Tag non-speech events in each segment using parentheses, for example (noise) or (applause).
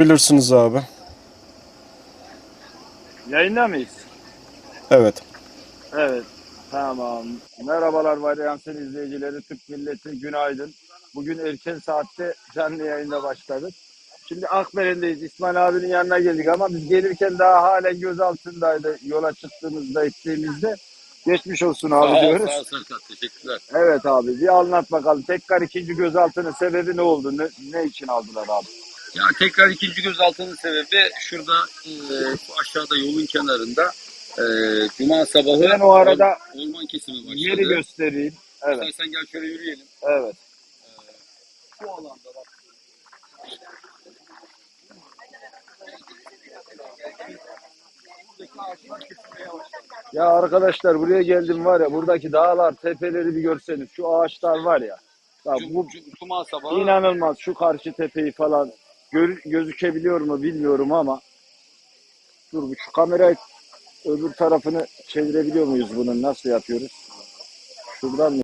Bilirsiniz abi. Yayında mıyız? Evet. Evet. Tamam. Merhabalar Varyansın izleyicileri, Türk milleti günaydın. Bugün erken saatte canlı yayında başladık. Şimdi Akberen'deyiz. İsmail abinin yanına geldik ama biz gelirken daha halen gözaltındaydı yola çıktığımızda ettiğimizde. Geçmiş olsun abi Sağ ol, diyoruz. sağ ol Serkan. Teşekkürler. Evet abi bir anlat bakalım. Tekrar ikinci gözaltının sebebi ne oldu? Ne, ne için aldılar abi? Ya tekrar ikinci gözaltının sebebi şurada e, şu aşağıda yolun kenarında e, Cuma sabahı Ben o arada or- orman kesimi başladı. Yeri göstereyim. Evet, İstersen gel şöyle yürüyelim. evet. Şu alanda bak. Ya arkadaşlar buraya geldim var ya buradaki dağlar, tepeleri bir görseniz. Şu ağaçlar var ya. Ya bu cum- Cuma sabahı inanılmaz. Şu karşı tepeyi falan gör- gözükebiliyor mu bilmiyorum ama. Dur bu şu kamerayı öbür tarafını çevirebiliyor muyuz bunun? Nasıl yapıyoruz? Şuradan mı?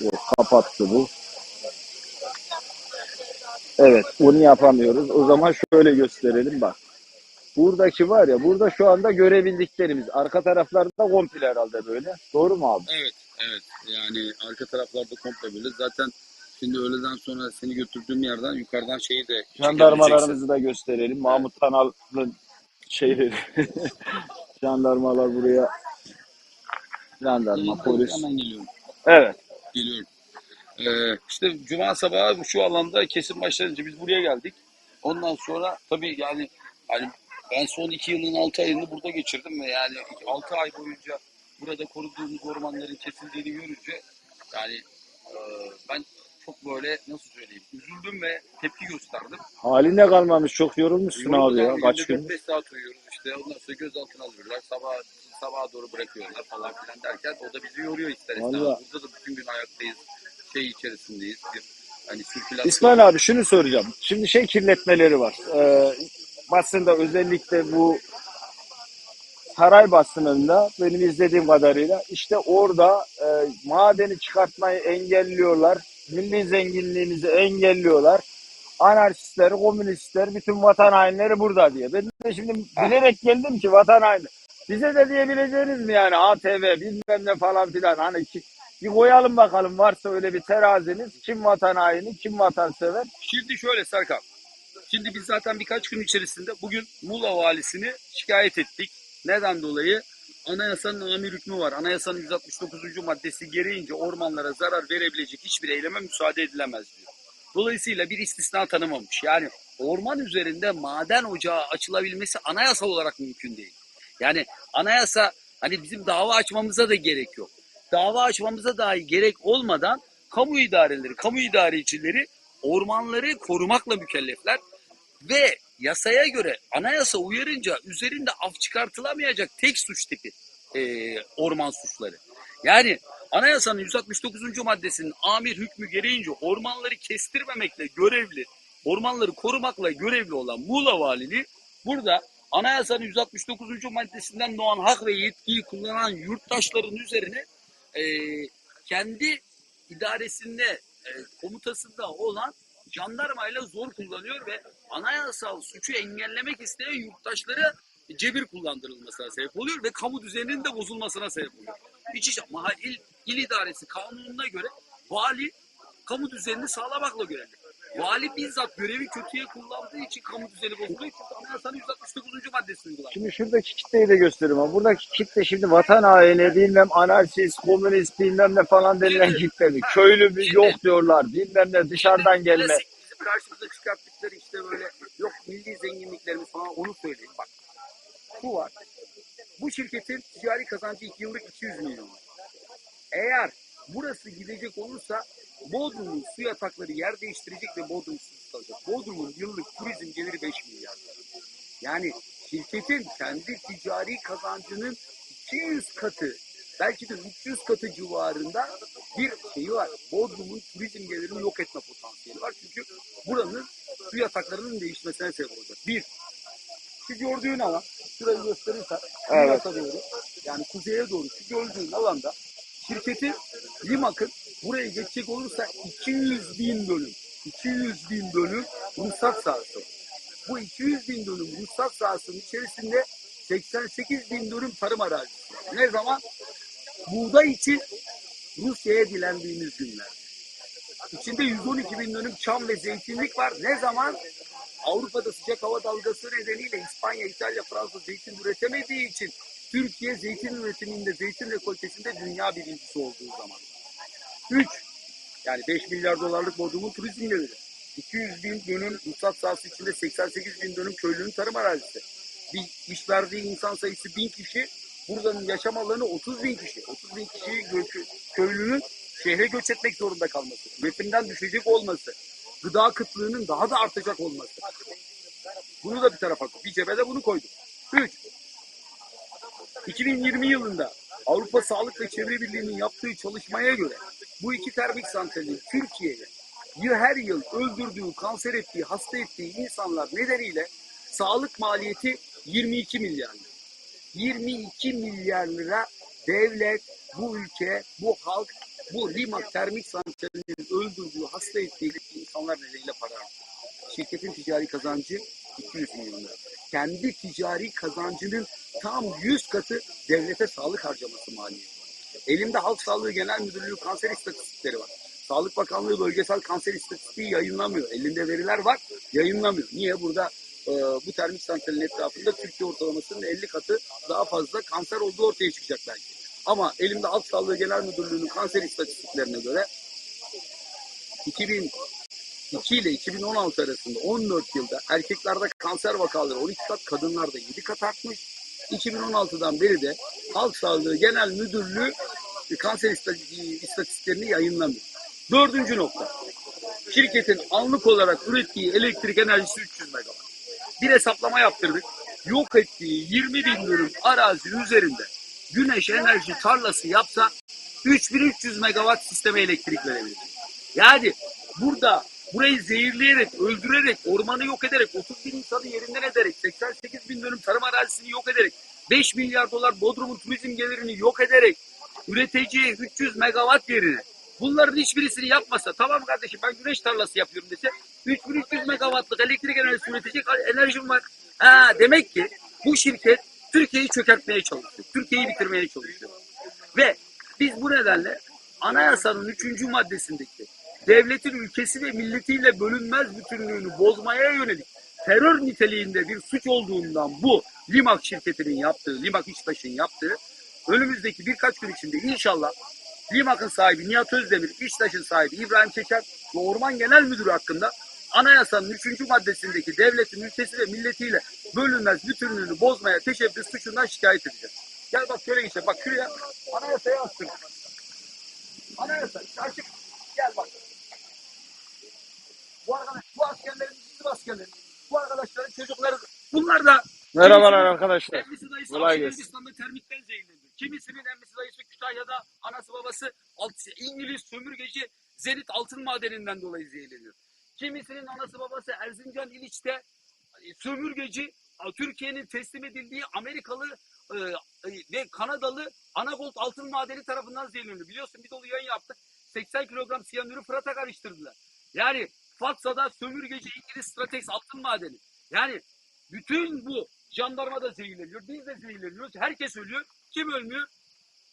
Yok, kapattı bu. Evet, bunu yapamıyoruz. O zaman şöyle gösterelim bak. Buradaki var ya, burada şu anda görebildiklerimiz. Arka taraflarda komple herhalde böyle. Doğru mu abi? Evet, evet. Yani arka taraflarda komple böyle. Zaten şimdi öğleden sonra seni götürdüğüm yerden yukarıdan şeyi de. Jandarmalarımızı da gösterelim. Mahmut Kanal'ın şeyleri. (laughs) Jandarmalar buraya. Jandarma, polis. Hemen geliyorum. Evet. Geliyorum. Ee, işte cuma sabahı şu alanda kesim başlayınca biz buraya geldik. Ondan sonra tabii yani hani ben son iki yılın altı ayını burada geçirdim ve yani altı ay boyunca burada koruduğumuz ormanların kesildiğini görünce yani e, ben çok böyle nasıl söyleyeyim üzüldüm ve tepki gösterdim. Halinde kalmamış. Çok yorulmuşsun abi ya. Kaç gün? 4-5 saat uyuyoruz işte ondan sonra gözaltına alıyorlar sabah sabaha doğru bırakıyorlar falan filan derken o da bizi yoruyor ister istemez. Burada da bütün gün ayaktayız şey içerisindeyiz bir hani sirkülasyon. İsmail abi şunu soracağım. Şimdi şey kirletmeleri var. Ee, basında özellikle bu saray basınında benim izlediğim kadarıyla işte orada e, madeni çıkartmayı engelliyorlar. Milli zenginliğimizi engelliyorlar. Anarşistler, komünistler, bütün vatan hainleri burada diye. Ben de şimdi bilerek geldim ki vatan haini. Bize de diyebileceğiniz mi yani ATV bilmem ne falan filan hani ki, bir koyalım bakalım varsa öyle bir teraziniz. Kim vatan haini, kim vatansever? Şimdi şöyle Serkan. Şimdi biz zaten birkaç gün içerisinde bugün Muğla valisini şikayet ettik. Neden dolayı? Anayasanın amir hükmü var. Anayasanın 169. maddesi gereğince ormanlara zarar verebilecek hiçbir eyleme müsaade edilemez diyor. Dolayısıyla bir istisna tanımamış. Yani orman üzerinde maden ocağı açılabilmesi anayasal olarak mümkün değil. Yani anayasa hani bizim dava açmamıza da gerek yok. Dava açmamıza dahi gerek olmadan kamu idareleri, kamu idarecileri ormanları korumakla mükellefler ve yasaya göre anayasa uyarınca üzerinde af çıkartılamayacak tek suç tipi e, orman suçları. Yani anayasanın 169. maddesinin amir hükmü gereğince ormanları kestirmemekle görevli, ormanları korumakla görevli olan Muğla Valiliği burada anayasanın 169. maddesinden doğan hak ve yetkiyi kullanan yurttaşların üzerine e, kendi idaresinde, e, komutasında olan jandarmayla zor kullanıyor ve anayasal suçu engellemek isteyen yurttaşlara cebir kullandırılmasına sebep oluyor ve kamu düzeninin de bozulmasına sebep oluyor. İç mahalle il, il idaresi kanununa göre vali kamu düzenini sağlamakla görevli. Vali bizzat görevi kötüye kullandığı için kamu düzeni bozuluyor. Çünkü anayasanın 169. maddesi uygulanıyor. Şimdi şuradaki kitleyi de göstereyim ama buradaki kitle şimdi vatan haini bilmem anarşist, komünist bilmem ne falan denilen Evet. kitle mi? Köylü bir yok diyorlar bilmem ne dışarıdan gelme. Klasik bizim karşımıza çıkarttıkları işte böyle yok milli zenginliklerimiz falan onu söyleyeyim bak. Bu var. Bu şirketin ticari kazancı 2 yıllık 200 milyon. Eğer burası gidecek olursa Bodrum'un su yatakları yer değiştirecek ve Bodrum susuz kalacak. Bodrum'un yıllık turizm geliri 5 milyar. Yani şirketin kendi ticari kazancının 200 katı belki de 300 katı civarında bir şeyi var. Bodrum'un turizm gelirini yok etme potansiyeli var. Çünkü buranın su yataklarının değişmesine sebep olacak. Bir, şu gördüğün alan, şurayı gösterirsen, Evet. Doğru, yani kuzeye doğru şu gördüğün alanda şirketin Limak'ın buraya geçecek olursa 200 bin dönüm. 200 bin dönüm ruhsat sahası. Bu 200 bin dönüm ruhsat sahasının içerisinde 88 bin dönüm tarım arazisi. Ne zaman? Buğday için Rusya'ya dilendiğimiz günler. İçinde 112 bin dönüm çam ve zeytinlik var. Ne zaman? Avrupa'da sıcak hava dalgası nedeniyle İspanya, İtalya, Fransa zeytin üretemediği için Türkiye zeytin üretiminde, zeytin rekoltesinde dünya birincisi olduğu zaman. 3. Yani 5 milyar dolarlık Bodrum'un turizm geliri. 200 bin dönüm ruhsat sahası içinde 88 bin dönüm köylünün tarım arazisi. Bir iş verdiği insan sayısı 1000 kişi. Buranın yaşam alanı 30 bin kişi. 30 bin kişiyi köylünün şehre göç etmek zorunda kalması. Üretimden düşecek olması. Gıda kıtlığının daha da artacak olması. Bunu da bir tarafa koy. Bir cebe de bunu koyduk. 3. 2020 yılında Avrupa Sağlık ve Çevre Birliği'nin yaptığı çalışmaya göre bu iki termik santralin Türkiye'ye her yıl öldürdüğü, kanser ettiği, hasta ettiği insanlar nedeniyle sağlık maliyeti 22 milyar lira. 22 milyar lira devlet, bu ülke, bu halk, bu Limak termik santralinin öldürdüğü, hasta ettiği insanlar nedeniyle para. Şirketin ticari kazancı 200 milyon lira. Kendi ticari kazancının tam 100 katı devlete sağlık harcaması maliyeti. Elimde Halk Sağlığı Genel Müdürlüğü kanser istatistikleri var. Sağlık Bakanlığı bölgesel kanser istatistiği yayınlamıyor. Elinde veriler var, yayınlamıyor. Niye? Burada e, bu termik santralin etrafında Türkiye ortalamasının 50 katı daha fazla kanser olduğu ortaya çıkacak belki. Ama elimde Halk Sağlığı Genel Müdürlüğü'nün kanser istatistiklerine göre 2002 ile 2016 arasında 14 yılda erkeklerde kanser vakaları 12 kat, kadınlarda 7 kat artmış. 2016'dan beri de Halk Sağlığı Genel Müdürlüğü kanser istati- istatistiklerini yayınlamıyor. Dördüncü nokta. Şirketin anlık olarak ürettiği elektrik enerjisi 300 megawatt. Bir hesaplama yaptırdık. Yok ettiği 20 bin dönüm arazi üzerinde güneş enerji tarlası yapsa 3300 megawatt sisteme elektrik verebilir. Yani burada burayı zehirleyerek, öldürerek, ormanı yok ederek, 30 bin insanı yerinden ederek, 88 bin dönüm tarım arazisini yok ederek, 5 milyar dolar Bodrum'un turizm gelirini yok ederek, üreteceği 300 megawatt yerine bunların hiçbirisini yapmasa, tamam kardeşim ben güneş tarlası yapıyorum dese, 3300 megawattlık elektrik enerjisi üretecek enerjim var. Ha, demek ki bu şirket Türkiye'yi çökertmeye çalışıyor. Türkiye'yi bitirmeye çalışıyor. Ve biz bu nedenle anayasanın 3. maddesindeki devletin ülkesi ve milletiyle bölünmez bütünlüğünü bozmaya yönelik terör niteliğinde bir suç olduğundan bu Limak şirketinin yaptığı, Limak İştaş'ın yaptığı önümüzdeki birkaç gün içinde inşallah Limak'ın sahibi Nihat Özdemir, İştaş'ın sahibi İbrahim Çeker ve Orman Genel Müdürü hakkında anayasanın 3. maddesindeki devletin ülkesi ve milletiyle bölünmez bütünlüğünü bozmaya teşebbüs suçundan şikayet edeceğiz. Gel bak şöyle geçelim. Bak şuraya anayasaya astım. Anayasa işte açık. Gel bak. Bu arkadaş, bu askerlerimiz bizim askerlerimiz. Bu arkadaşların çocukları. Bunlar da Merhabalar arkadaşlar. Emmisi dayısı Kolay gelsin. termikten zehirlendi. Kimisinin emmisi dayısı Kütahya'da anası babası alt- İngiliz sömürgeci Zenit altın madeninden dolayı zehirleniyor. Kimisinin anası babası Erzincan İliç'te e, sömürgeci Türkiye'nin teslim edildiği Amerikalı e, e, ve Kanadalı Anagold altın madeni tarafından zehirleniyor. Biliyorsun bir dolu yayın yaptık. 80 kilogram siyanürü Fırat'a karıştırdılar. Yani Fatsa'da sömürgeci İngiliz Stratex altın madeni. Yani bütün bu jandarma da zehirleniyor. Biz de zehirleniyoruz. Herkes ölüyor. Kim ölmüyor?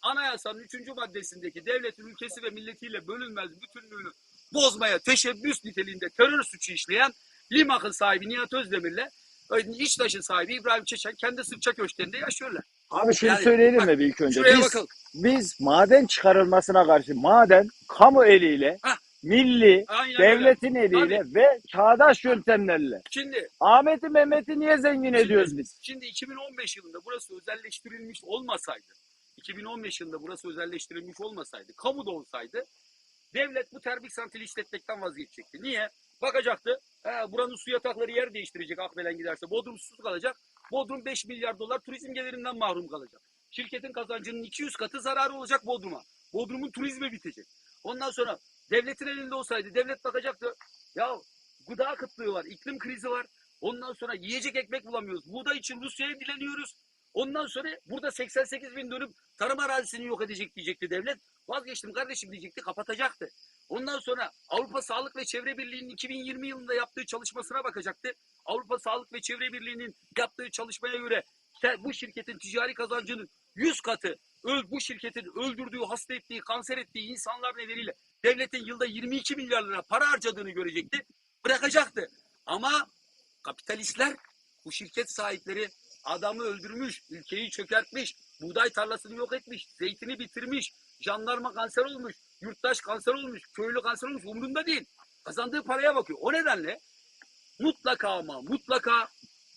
Anayasanın 3. maddesindeki devletin ülkesi ve milletiyle bölünmez bütünlüğünü bozmaya teşebbüs niteliğinde terör suçu işleyen Limak'ın sahibi Nihat Özdemir'le İçtaş'ın sahibi İbrahim Çeşen kendi Sırça köşklerinde yaşıyorlar. Abi şunu Yani söyleyelim bak, mi bir ilk önce? Biz, bakalım. biz maden çıkarılmasına karşı maden kamu eliyle, Hah. Milli, Aynen öyle. devletin eliyle ve çağdaş yöntemlerle. Şimdi Ahmet'i Mehmet'i niye zengin ediyoruz biz? Şimdi 2015 yılında burası özelleştirilmiş olmasaydı, 2015 yılında burası özelleştirilmiş olmasaydı, kamuda olsaydı devlet bu termik santrali işletmekten vazgeçecekti. Niye? Bakacaktı, he, buranın su yatakları yer değiştirecek Akbelen giderse, Bodrum susuz kalacak, Bodrum 5 milyar dolar turizm gelirinden mahrum kalacak. Şirketin kazancının 200 katı zararı olacak Bodrum'a. Bodrum'un turizmi bitecek. Ondan sonra devletin elinde olsaydı devlet bakacaktı, ya gıda kıtlığı var, iklim krizi var, Ondan sonra yiyecek ekmek bulamıyoruz. Buğday için Rusya'ya dileniyoruz. Ondan sonra burada 88 bin dönüm tarım arazisini yok edecek diyecekti devlet. Vazgeçtim kardeşim diyecekti kapatacaktı. Ondan sonra Avrupa Sağlık ve Çevre Birliği'nin 2020 yılında yaptığı çalışmasına bakacaktı. Avrupa Sağlık ve Çevre Birliği'nin yaptığı çalışmaya göre bu şirketin ticari kazancının 100 katı bu şirketin öldürdüğü, hasta ettiği, kanser ettiği insanlar nedeniyle devletin yılda 22 milyar lira para harcadığını görecekti. Bırakacaktı. Ama kapitalistler, bu şirket sahipleri adamı öldürmüş, ülkeyi çökertmiş, buğday tarlasını yok etmiş, zeytini bitirmiş, jandarma kanser olmuş, yurttaş kanser olmuş, köylü kanser olmuş umurunda değil. Kazandığı paraya bakıyor. O nedenle mutlaka ama mutlaka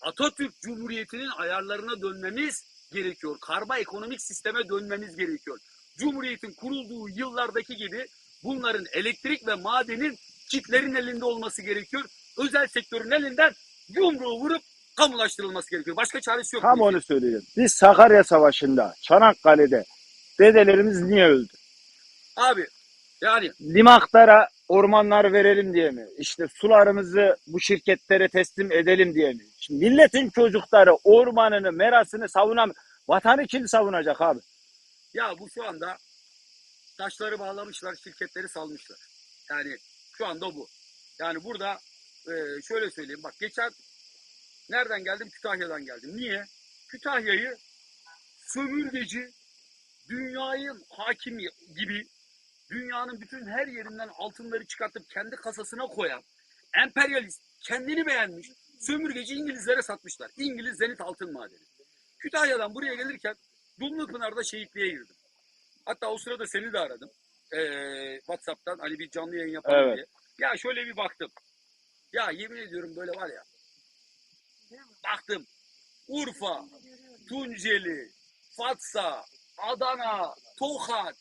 Atatürk Cumhuriyeti'nin ayarlarına dönmemiz gerekiyor. Karma ekonomik sisteme dönmemiz gerekiyor. Cumhuriyetin kurulduğu yıllardaki gibi bunların elektrik ve madenin çiftlerin elinde olması gerekiyor. Özel sektörün elinden yumruğu vurup kamulaştırılması gerekiyor. Başka çaresi yok. Tam onu söyleyeyim. Biz Sakarya Savaşı'nda, Çanakkale'de dedelerimiz niye öldü? Abi yani Limaklara ormanlar verelim diye mi? İşte sularımızı bu şirketlere teslim edelim diye mi? Şimdi milletin çocukları ormanını, merasını savunam. Vatanı kim savunacak abi? Ya bu şu anda taşları bağlamışlar, şirketleri salmışlar. Yani şu anda bu. Yani burada e, şöyle söyleyeyim. Bak geçen nereden geldim? Kütahya'dan geldim. Niye? Kütahya'yı sömürgeci, dünyayı hakimi gibi dünyanın bütün her yerinden altınları çıkartıp kendi kasasına koyan emperyalist, kendini beğenmiş, sömürgeci İngilizlere satmışlar. İngiliz Zenit altın madeni. Kütahya'dan buraya gelirken Dumlupınar'da şehitliğe girdim. Hatta o sırada seni de aradım. Ee, Whatsapp'tan hani bir canlı yayın yapalım Evet. diye. Ya şöyle bir baktım. Ya yemin ediyorum böyle var ya. Baktım. Urfa, Tunceli, Fatsa, Adana, Tokat.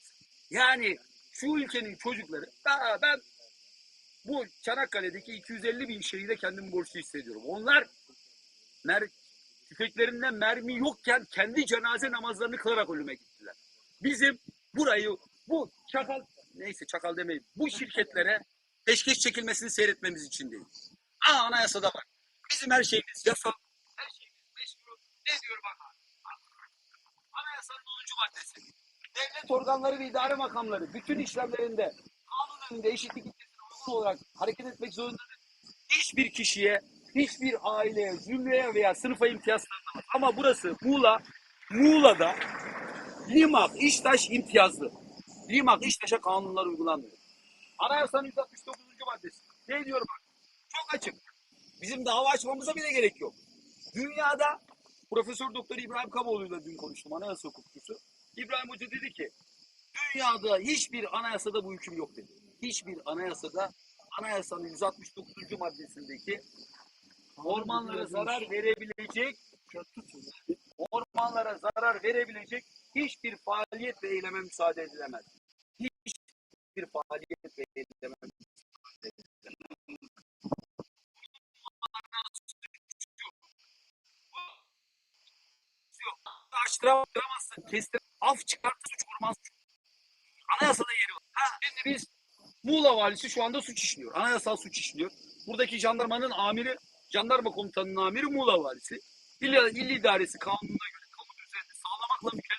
Yani şu ülkenin çocukları. Ben, ben bu Çanakkale'deki 250 bin şehide kendimi borçlu hissediyorum. Onlar mer tüfeklerinde mermi yokken kendi cenaze namazlarını kılarak ölüme gittiler. Bizim burayı bu çakal neyse çakal demeyin bu şirketlere peşkeş çekilmesini seyretmemiz için değil. Aa anayasada var. Bizim her şeyimiz yasal. Her şeyimiz meşru. Ne diyor bak. Anayasanın 10. maddesi. Devlet organları ve idare makamları bütün işlemlerinde kanun önünde eşitlik ilkesine uygun olarak hareket etmek zorundadır. Hiçbir kişiye, hiçbir aileye, zümreye veya sınıfa imtiyaz tanınamaz. Ama burası Muğla, Muğla'da Limak, İştaş imtiyazlı. Limak, İştaş'a kanunlar uygulanmıyor. Anayasanın 169. maddesi. Ne diyor bak? Çok açık. Bizim dava açmamıza bile gerek yok. Dünyada Profesör Doktor İbrahim Kaboğlu'yla dün konuştum anayasa hukukçusu. İbrahim Hoca dedi ki dünyada hiçbir anayasada bu hüküm yok dedi. Hiçbir anayasada anayasanın 169. maddesindeki ormanlara zarar verebilecek ormanlara zarar verebilecek hiçbir faaliyet ve eyleme müsaade edilemez. Hiçbir faaliyet ve eyleme müsaade edilemez. Açtıramazsın, kestir, af çıkartı suç suçu. Anayasada yeri var. Ha, şimdi biz Muğla valisi şu anda suç işliyor. Anayasal suç işliyor. Buradaki jandarmanın amiri, jandarma komutanının amiri Muğla valisi. İl, il idaresi kanununa göre kamu düzenini sağlamakla mükellef.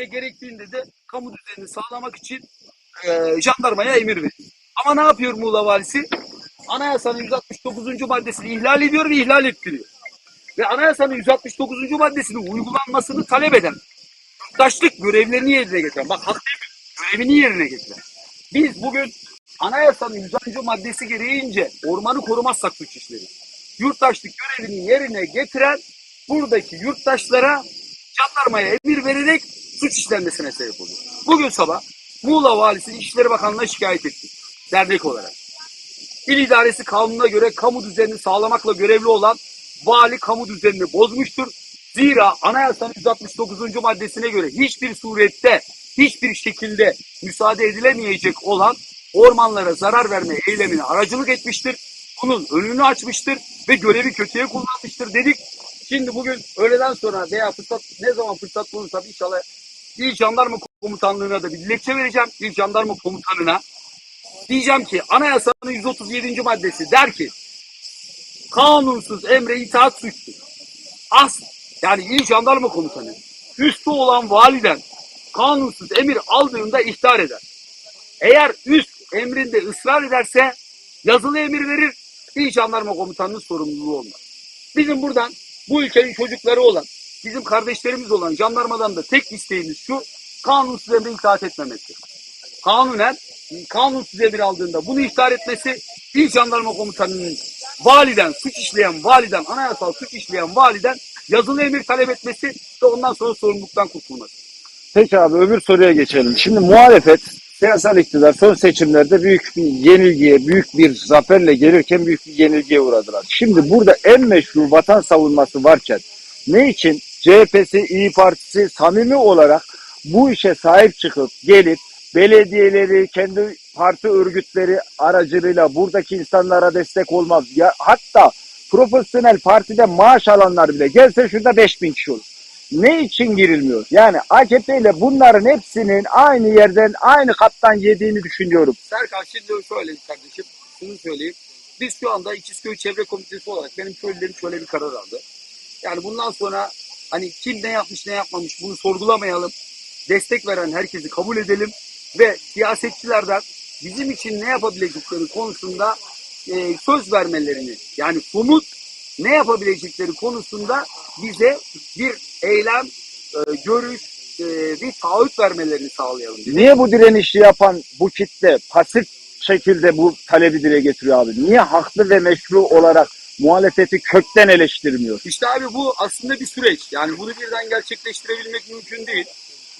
Ve gerektiğinde de kamu düzenini sağlamak için e, jandarmaya emir veriyor. Ama ne yapıyor Muğla valisi? Anayasanın 169. maddesini ihlal ediyor ve ihlal ettiriyor. Ve anayasanın 169. maddesinin uygulanmasını talep eden yurttaşlık görevlerini yerine getiren, bak hak demiyorum, görevini yerine getiren. Biz bugün anayasanın 100. maddesi gereğince ormanı korumazsak suç işleriz. Yurttaşlık görevini yerine getiren buradaki yurttaşlara jandarmaya emir vererek suç işlenmesine sebep oluyor. Bugün sabah Muğla Valisi İçişleri Bakanlığı'na şikayet ettik dernek olarak. İl idaresi kanununa göre kamu düzenini sağlamakla görevli olan vali kamu düzenini bozmuştur. Zira anayasanın 169. maddesine göre hiçbir surette, hiçbir şekilde müsaade edilemeyecek olan ormanlara zarar verme eylemine aracılık etmiştir. Bunun önünü açmıştır ve görevi kötüye kullanmıştır dedik. Şimdi bugün öğleden sonra veya fırsat ne zaman fırsat bulursam inşallah İl Jandarma Komutanlığı'na da bir dilekçe vereceğim. İl Jandarma Komutanı'na. Diyeceğim ki anayasanın 137. maddesi der ki kanunsuz emre itaat suçtur. As yani il jandarma komutanı üstü olan validen kanunsuz emir aldığında ihtar eder. Eğer üst emrinde ısrar ederse yazılı emir verir. İl Jandarma Komutanı'nın sorumluluğu olmaz. Bizim buradan bu ülkenin çocukları olan, bizim kardeşlerimiz olan jandarmadan da tek isteğimiz şu, kanunsuz emre itaat etmemesi. Kanunen, kanunsuz emir aldığında bunu ihtar etmesi, İl Jandarma Komutanı'nın validen, suç işleyen validen, anayasal suç işleyen validen yazılı emir talep etmesi ve ondan sonra sorumluluktan kurtulması. Peki abi öbür soruya geçelim. Şimdi muhalefet siyasal iktidar son seçimlerde büyük bir yenilgiye, büyük bir zaferle gelirken büyük bir yenilgiye uğradılar. Şimdi burada en meşru vatan savunması varken ne için CHP'si, İyi Partisi samimi olarak bu işe sahip çıkıp gelip belediyeleri, kendi parti örgütleri aracılığıyla buradaki insanlara destek olmaz. Ya hatta profesyonel partide maaş alanlar bile gelse şurada 5000 kişi olur. Ne için girilmiyor? Yani AKP ile bunların hepsinin aynı yerden, aynı kattan yediğini düşünüyorum. Serkan şimdi şöyle kardeşim, şunu söyleyeyim. Biz şu anda İkizköy Çevre Komitesi olarak benim köylülerim şöyle bir karar aldı. Yani bundan sonra hani kim ne yapmış ne yapmamış bunu sorgulamayalım. Destek veren herkesi kabul edelim ve siyasetçilerden bizim için ne yapabilecekleri konusunda e, söz vermelerini yani somut ne yapabilecekleri konusunda bize bir eylem, e, görüş, e, bir taahhüt vermelerini sağlayalım. dedik. Niye bu direnişi yapan bu kitle pasif şekilde bu talebi dile getiriyor abi? Niye haklı ve meşru olarak muhalefeti kökten eleştirmiyor? İşte abi bu aslında bir süreç. Yani bunu birden gerçekleştirebilmek mümkün değil.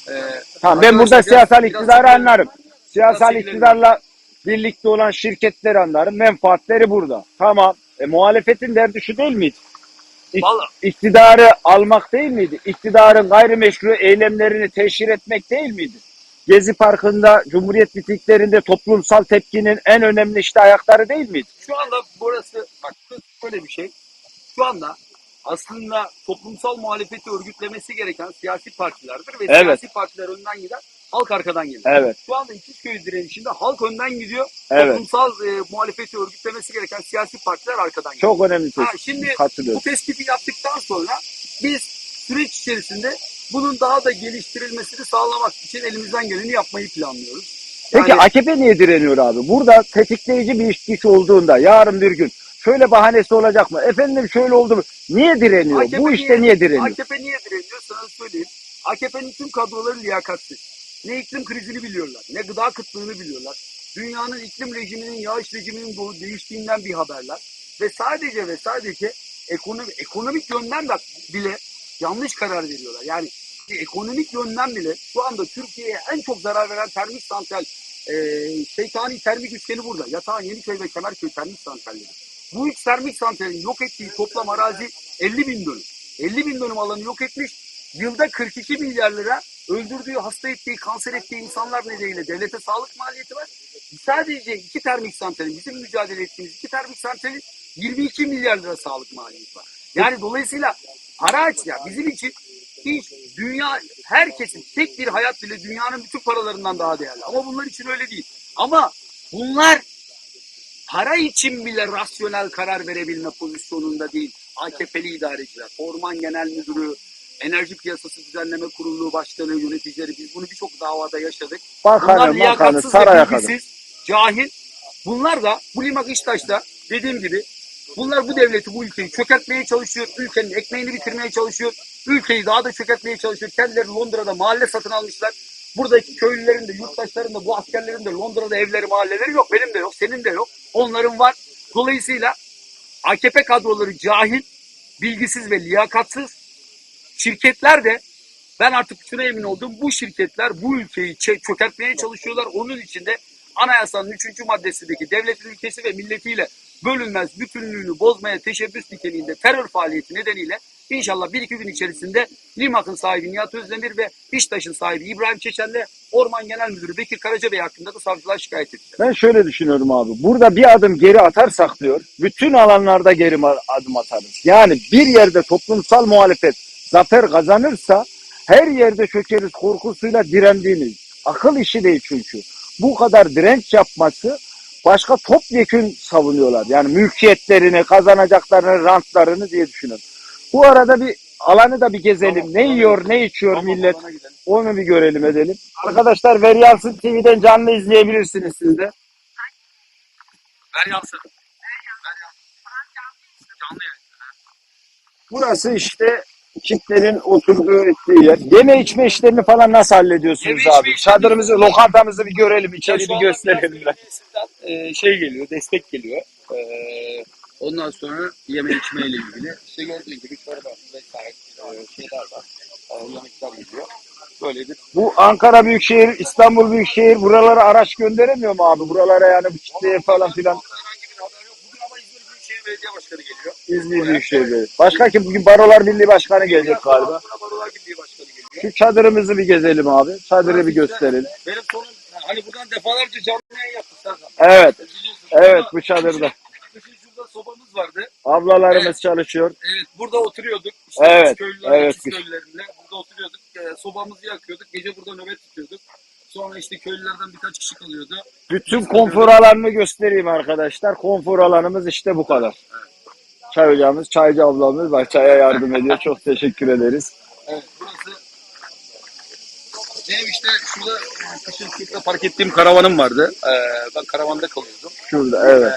Ee, Tamam ben burada siyasal iktidarı anlarım. Siyasal iktidarla birlikte olan şirketleri anlarım. Menfaatleri burada. Tamam. E, muhalefetin derdi şu değil miydi? İk- Vallahi iktidarı almak değil miydi? İktidarın gayrimeşru eylemlerini teşhir etmek değil miydi? Gezi Parkı'nda, Cumhuriyet mitinglerinde toplumsal tepkinin en önemli işte ayakları değil miydi? şu anda burası bak böyle bir şey. Şu anda aslında toplumsal muhalefeti örgütlemesi gereken siyasi partilerdir ve Evet. siyasi partiler önden gider, halk arkadan gelir. Evet, Şu anda İkizköy direnişinde halk önden gidiyor. evet. Toplumsal e, muhalefeti örgütlemesi gereken siyasi partiler arkadan gidiyor. Çok önemli Ha, tespit. şimdi bu tespiti yaptıktan sonra biz süreç içerisinde bunun daha da geliştirilmesini sağlamak için elimizden geleni yapmayı planlıyoruz. Peki Yani- AKP niye direniyor abi? Burada tetikleyici bir iş olduğunda yarın bir gün şöyle bahanesi olacak mı? Efendim şöyle oldu mu? Niye direniyor? AKP Bu işte niye direniyor? AKP niye direniyor sana söyleyeyim. AKP'nin tüm kadroları liyakatsiz. Ne iklim krizini biliyorlar, ne gıda kıtlığını biliyorlar. Dünyanın iklim rejiminin, yağış rejiminin değiştiğinden bir haberler. Ve sadece ve sadece ekonomi, ekonomik yönden de bile yanlış karar veriyorlar. Yani ekonomik yönden bile şu anda Türkiye'ye en çok zarar veren termik santral, e, şeytani termik üçgeni burada. Yatağan Yeniköy ve Kemerköy termik santralleri. Bu üç termik santralin yok ettiği toplam arazi 50 bin dönüm. 50 bin dönüm alanı yok etmiş. Yılda 42 milyar lira öldürdüğü, hasta ettiği, kanser ettiği insanlar nedeniyle devlete sağlık maliyeti var. Sadece iki termik santralin, bizim mücadele ettiğimiz iki termik santralin 22 milyar lira sağlık maliyeti var. Yani dolayısıyla araç ya bizim için hiç dünya herkesin tek bir hayat bile dünyanın bütün paralarından daha değerli. Ama bunlar için öyle değil. Ama bunlar para için bile rasyonel karar verebilme pozisyonunda değil. AKP'li idareciler, Orman Genel Müdürü, Enerji Piyasası Düzenleme Kurulu Başkanı, yöneticileri biz bunu birçok davada yaşadık. Bunlar Bakanı, makanı, liyakatsız saraya ve bilgisiz, cahil. Bunlar da bu Limak İştaş'ta dediğim gibi bunlar bu devleti, bu ülkeyi çökertmeye çalışıyor. Ülkenin ekmeğini bitirmeye çalışıyor. Ülkeyi daha da çökertmeye çalışıyor. Kendileri Londra'da mahalle satın almışlar. Buradaki köylülerin de, yurttaşların da, bu askerlerin de Londra'da evleri, mahalleleri yok. Benim de yok, senin de yok. Onların var. Dolayısıyla AKP kadroları cahil, bilgisiz ve liyakatsız. Şirketler de ben artık şuna emin oldum. Bu şirketler bu ülkeyi çö- çökertmeye çalışıyorlar. Onun içinde anayasanın 3. maddesindeki devletin ülkesi ve milletiyle bölünmez bütünlüğünü bozmaya teşebbüs niteliğinde terör faaliyeti nedeniyle inşallah bir iki gün içerisinde Limak'ın sahibi Nihat Özdemir ve İştaş'ın sahibi İbrahim Çeçen'le Orman Genel Müdürü Bekir Karacabey hakkında da savcılığa şikayet edecek. Ben şöyle düşünüyorum abi. Burada bir adım geri atarsak diyor, bütün alanlarda geri adım atarız. Yani bir yerde toplumsal muhalefet zafer kazanırsa her yerde çökeriz korkusuyla direndiğimiz. Akıl işi değil çünkü. Bu kadar direnç yapması başka topyekün savunuyorlar. Yani mülkiyetlerini, kazanacaklarını, rantlarını diye düşünüyorum. Bu arada bir alanı da bir gezelim. Tamam, ne yiyor, ne içiyor Tamam, millet. Onu bir görelim edelim. Arkadaşlar Veryansın TV'den canlı izleyebilirsiniz siz de. Ver yansın. Canlı yayın. Burası işte kitlerin oturduğu ettiği yer. Yeme içme işlerini falan nasıl hallediyorsunuz Yeme içme abi? işlerini- Çadırımızı, lokantamızı bir görelim, içeri bir gösterelim. biraz belediyesinden, e, şey geliyor, destek geliyor. E, ondan sonra yeme içme ile ilgili. İşte gördüğün gibi çorba vesaire e, şeyler var. E, yemekler geliyor. Böyle bir Bu Ankara Büyükşehir, İstanbul Büyükşehir buralara araç gönderemiyor mu abi? Buralara yani bu kitleye falan filan herhangi bir haber yok. Bugün ama İzmir Büyükşehir Belediye Başkanı geliyor. İzmir Büyükşehir. Başka kim? Bugün Barolar Birliği Başkanı gelecek galiba. Barolar Birliği Başkanı geliyor. Şu çadırımızı bir gezelim abi. Çadırı bir gösterelim. Benim sonum, hani buradan defalarca canlı yayın yaptık zaten. Evet. Evet bu çadırda. Kışın şurada sobamız vardı. Ablalarımız Evet. çalışıyor. Evet burada oturuyorduk. İşte Evet, biz köylüler, evet. köylülerinle burada oturuyorduk. Ee, sobamızı yakıyorduk. Gece burada nöbet tutuyorduk. Sonra işte köylülerden birkaç kişi kalıyordu. Bütün konfor alanını göstereyim arkadaşlar. Konfor alanımız işte bu kadar. Çay hocamız, çaycı ablamız var. Çaya yardım ediyor. Çok teşekkür ederiz. Evet burası benim işte şurada kışın şurada park ettiğim karavanım vardı. Ee, ben karavanda kalıyordum. Şurada evet.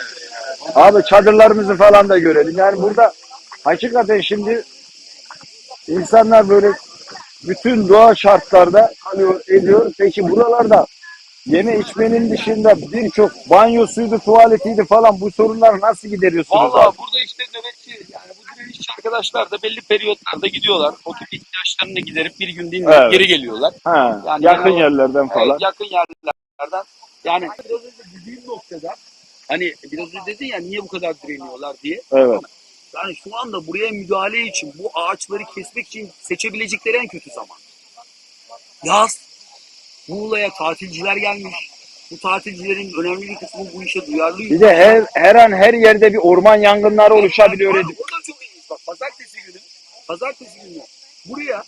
Abi çadırlarımızı falan da görelim. Yani burada hakikaten şimdi insanlar böyle bütün doğa şartlarda kalıyor, ediyor. Peki buralarda yeme içmenin dışında birçok banyosuydu, tuvaletiydi falan bu sorunları nasıl gideriyorsunuz Vallahi abi? burada işte nöbetçi yani bu direnişçi arkadaşlar da belli periyotlarda gidiyorlar. O tip ihtiyaçlarını giderip bir gün dinleyip Evet. geri geliyorlar. Ha, Yani yakın genel- yerlerden falan. Evet, yakın yerlerden. Yani biraz önce dediğim noktada hani biraz önce dedin ya niye bu kadar direniyorlar diye. Evet. Yani şu anda buraya müdahale için bu ağaçları kesmek için seçebilecekleri en kötü zaman. Yaz. Muğla'ya tatilciler gelmiş. Bu tatilcilerin önemli bir kısmı bu işe duyarlı. Bir de her, her an her yerde bir orman yangınları oluşabiliyor. Bak, O da çok ilginç. Bak pazartesi günü, pazartesi günü buraya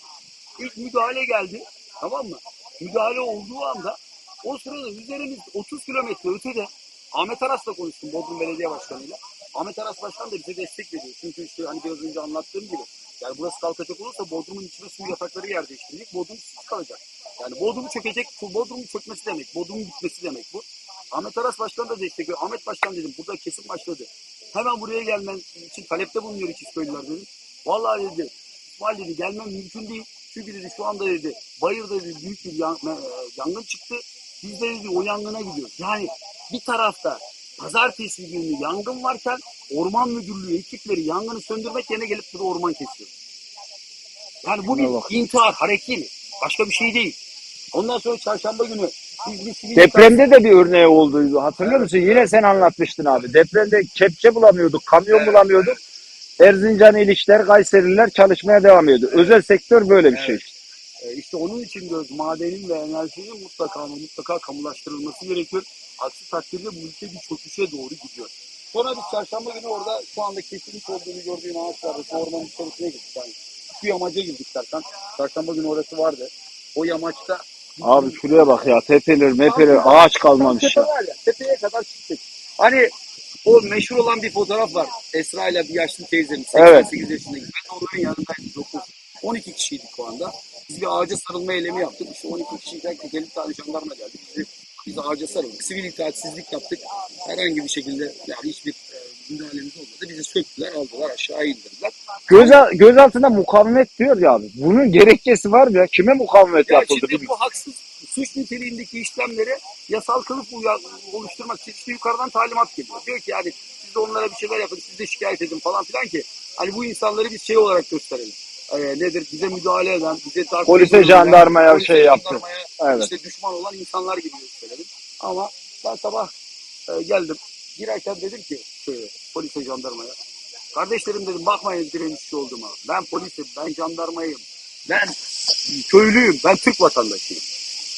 ilk müdahale geldi. Tamam mı? Müdahale olduğu anda o sırada üzerimiz 30 kilometre ötede Ahmet Aras'la konuştum Bodrum Belediye Başkanı'yla. Ahmet Aras Başkan da bize destek veriyor. Çünkü işte hani biraz önce anlattığım gibi yani burası kalkacak olursa Bodrum'un içine su yatakları yer değiştirecek. Bodrum susuz kalacak. Yani Bodrum çökecek, Bodrum'un çökmesi demek. Bodrum'un bitmesi demek bu. Ahmet Aras Başkan da destek veriyor. Ahmet Başkan dedim burada kesin başladı. Hemen buraya gelmen için talepte bulunuyor ikiz köylüler dedim. Vallahi dedi İsmail dedi gelmem mümkün değil. Çünkü dedi şu anda dedi bayırda dedi büyük bir yan- e, yangın çıktı. Biz de dedi o yangına gidiyoruz. Yani bir tarafta pazartesi günü yangın varken orman müdürlüğü ekipleri yangını söndürmek yerine gelip burada orman kesiyor. Yani bu bir intihar, hareketi. Başka bir şey değil. Ondan sonra çarşamba günü biz bir sivil Depremde de bir örneği olduydu. Hatırlıyor musun? Yine sen anlatmıştın abi. Depremde kepçe bulamıyorduk, kamyon Evet, bulamıyorduk. Erzincan ilişkiler, Kayseriler çalışmaya devam ediyordu. Özel sektör böyle bir şey. E, işte onun için diyoruz madenin ve enerjinin mutlaka ama mutlaka kamulaştırılması gerekiyor. Aksi takdirde bu ülke bir çöküşe doğru gidiyor. Sonra biz çarşamba günü orada şu anda kesilmiş olduğunu gördüğün ağaçlarda şu ormanın içerisine girdik. Yani şu yamaca girdik zaten. Çarşamba günü orası vardı. O yamaçta Abi şuraya bak ya. Tepeler, mepeler, ağaç kalmamış Tepe ya. var ya, tepeye kadar çıktık. Hani o meşhur olan bir fotoğraf var. Esra ile bir yaşlı teyzemiz. Evet. 88 yaşındayım. Ben de onların yanındaydım. 9, 12 kişiydik şu anda. Biz bir ağaca sarılma eylemi yaptık. İşte 12 kişiyken 50 tane jandarma geldi. Bizi, biz ağaca sarıldık. Sivil itaatsizlik yaptık. Herhangi bir şekilde yani hiçbir e, müdahalemiz olmadı. Bizi söktüler, aldılar, aşağı indirdiler. Göz, göz altında mukavemet diyor ya abi. Bunun gerekçesi var mı ya? Kime mukavemet Ya yapıldı şimdi bu haksız suç niteliğindeki işlemleri yasal kılıf oluşturmak için işte yukarıdan talimat geliyor. Diyor ki yani siz de onlara bir şeyler yapın, siz de şikayet edin falan filan ki hani bu insanları biz şey olarak gösterelim. Ee, nedir? Bize müdahale eden, bize takip Polise, eden, jandarmaya polise, şey yaptı. Evet. işte düşman olan insanlar gibi gösterelim. Ama ben sabah e, geldim. Girerken dedim ki şeye, polise, jandarmaya. Kardeşlerim dedim bakmayın direnişçi olduğuma. Ben polisim, ben jandarmayım. Ben köylüyüm, ben Türk vatandaşıyım.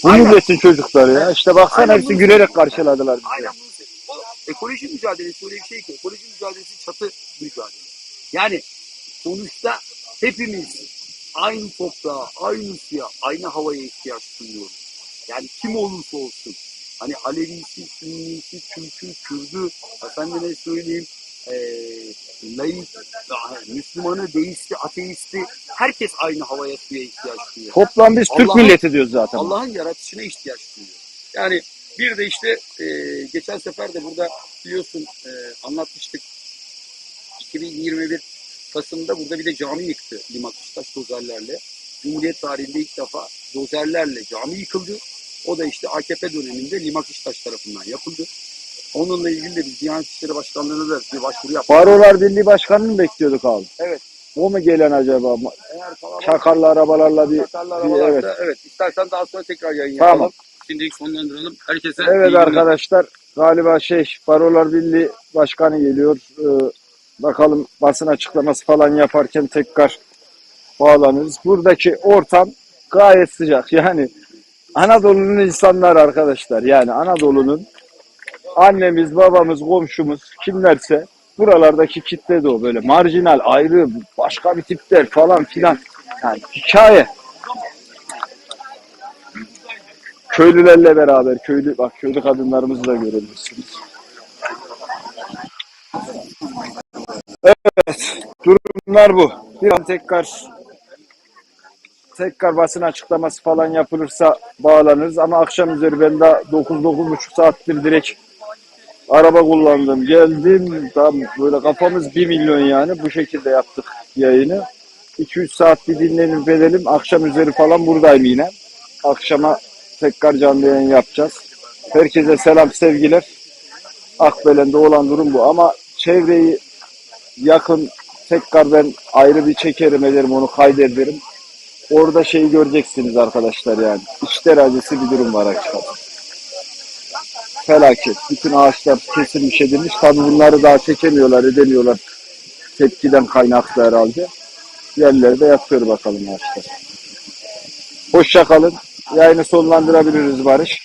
Bu Aynen. milletin çocukları ya. İşte baksana Aynen hepsi gülerek karşıladılar bizi. Aynen bunu. Bu ekoloji mücadelesi öyle bir şey ki. Ekoloji mücadelesi çatı mücadele. Yani sonuçta hepimiz aynı toprağa, aynı suya, aynı havaya ihtiyaç duyuyoruz. Yani kim olursa olsun. Hani Alevisi, Sünnisi, Türk'ü, Kürdü, efendime söyleyeyim, e, laik, Müslümanı, deisti, ateisti herkes aynı havaya suya ihtiyaç duyuyor. Toplam biz Türk milleti diyoruz zaten. Allah'ın yaratışına ihtiyaç duyuyor. Yani bir de işte e, geçen sefer de burada biliyorsun e, anlatmıştık. 2021 Kasım'da burada bir de cami yıktı Limak Kuştaş dozerlerle. Cumhuriyet tarihinde ilk defa dozerlerle cami yıkıldı. O da işte AKP döneminde Limak Kuştaş tarafından yapıldı. Onunla ilgili de biz Diyanet İşleri Başkanlığı'na da bir başvuru yaptık. Barolar Birliği Başkanı'nı mı bekliyorduk abi? Evet. O mu gelen acaba? Eğer kalabalık- Çakarlı arabalarla bir... Çakarlı bir- arabalarda, evet. İstersen daha sonra tekrar yayın Tamam. yapalım. Şimdilik sonlandıralım. Herkese Evet arkadaşlar galiba şey Barolar Birliği Başkanı geliyor. Ee, bakalım basın açıklaması falan yaparken tekrar bağlanırız. Buradaki ortam gayet sıcak. Yani Anadolu'nun insanlar arkadaşlar. Yani Anadolu'nun annemiz, babamız, komşumuz kimlerse buralardaki kitle de o böyle marjinal, ayrı, başka bir tipler falan filan. Yani hikaye. Köylülerle beraber köylü bak köylü kadınlarımızı da görebilirsiniz. Evet, durumlar bu. Bir an tekrar tekrar basın açıklaması falan yapılırsa bağlanırız ama akşam üzeri ben de 9-9,5 saattir direkt araba kullandım. Geldim tam böyle kafamız 1 milyon yani bu şekilde yaptık yayını. 2-3 saat bir dinlenip edelim. Akşam üzeri falan buradayım yine. Akşama tekrar canlı yayın yapacağız. Herkese selam sevgiler. Akbelen'de olan durum bu ama çevreyi yakın tekrar ben ayrı bir çekerim ederim onu kaydederim. Orada şeyi göreceksiniz arkadaşlar yani. İçler acısı bir durum var hakikaten. Felaket. Bütün ağaçlar kesilmiş edilmiş. Tabi bunları daha çekemiyorlar edemiyorlar. Tepkiden kaynaklı herhalde. Yerlerde yatıyor bakalım ağaçlar. Hoşça kalın. Yayını sonlandırabiliriz Barış.